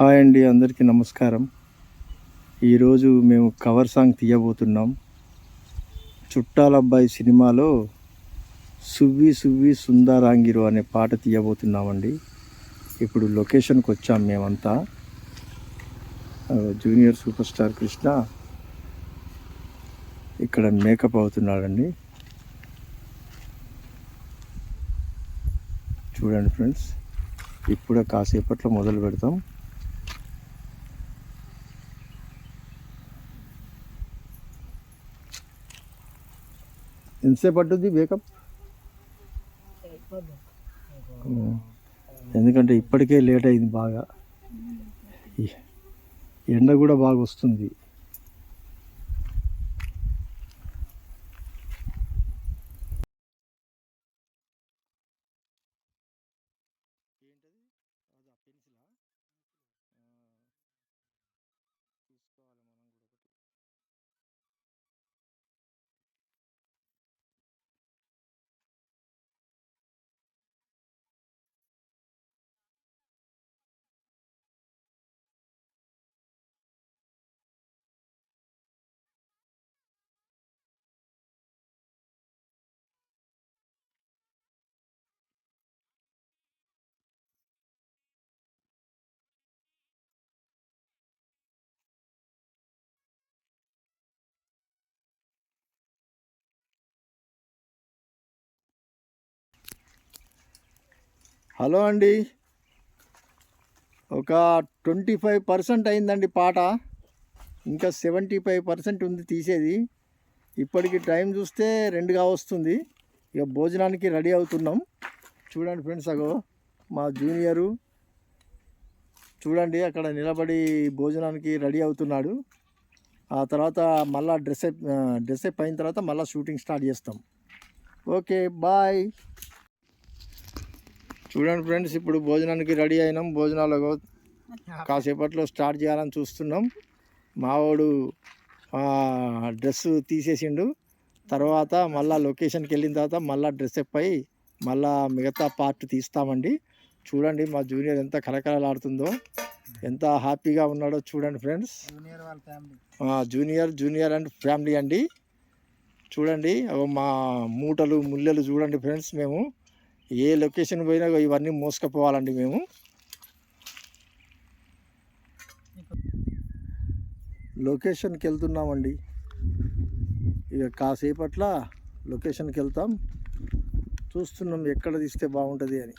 Hi అండి అందరికీ నమస్కారం. ఈరోజు మేము కవర్ సాంగ్ తీయబోతున్నాం. చుట్టాల అబ్బాయి సినిమాలో సువ్వి సువ్వి సుందరాంగిరు అనే పాట తీయబోతున్నామండి. ఇప్పుడు లొకేషన్కి వచ్చాం మేమంతా. జూనియర్ సూపర్ స్టార్ కృష్ణ ఇక్కడ మేకప్ అవుతున్నాడండి. చూడండి ఫ్రెండ్స్ ఇప్పుడే కాసేపట్లో మొదలు పెడతాం. ఎంతసేపు పట్టుద్ది మేకప్ ఎందుకంటే ఇప్పటికే లేట్ అయింది బాగా. ఎండ కూడా బాగా వస్తుంది. హలో అండి. ఒక ట్వంటీ ఫైవ్ పర్సెంట్ అయిందండి పాట. ఇంకా సెవెంటీ ఫైవ్ పర్సెంట్ ఉంది తీసేది. ఇప్పటికి టైం చూస్తే రెండుగా వస్తుంది. ఇక భోజనానికి రెడీ అవుతున్నాం. చూడండి ఫ్రెండ్స్ అగో మా జూనియరు. చూడండి అక్కడ నిలబడి భోజనానికి రెడీ అవుతున్నాడు. ఆ తర్వాత మళ్ళా డ్రెస్ అప్ డ్రెస్ అప్ అయిన తర్వాత మళ్ళీ షూటింగ్ స్టార్ట్ చేస్తాం. Okay bye. చూడండి ఫ్రెండ్స్ ఇప్పుడు భోజనానికి రెడీ అయినాం. భోజనాలు కాసేపట్లో స్టార్ట్ చేయాలని చూస్తున్నాం. మావాడు డ్రెస్ తీసేసిండు. తర్వాత మళ్ళా లొకేషన్కి వెళ్ళిన తర్వాత మళ్ళీ డ్రెస్ అప్ అయి మళ్ళా మిగతా పార్ట్ తీస్తామండి. చూడండి మా జూనియర్ ఎంత కలకలలాడుతుందో ఎంత హ్యాపీగా ఉన్నాడో చూడండి friends. Junior junior junior and family అండి. చూడండి మా మూటలు ముల్లెలు చూడండి ఫ్రెండ్స్ మేము. ఏ లొకేషన్ పోయినా ఇవన్నీ మోసుకపోవాలండి మేము. లొకేషన్కి వెళ్తున్నామండి. ఇక కాసేపట్ల లొకేషన్కి వెళ్తాం. చూస్తున్నాం ఎక్కడ తీస్తే బాగుంటుంది అని.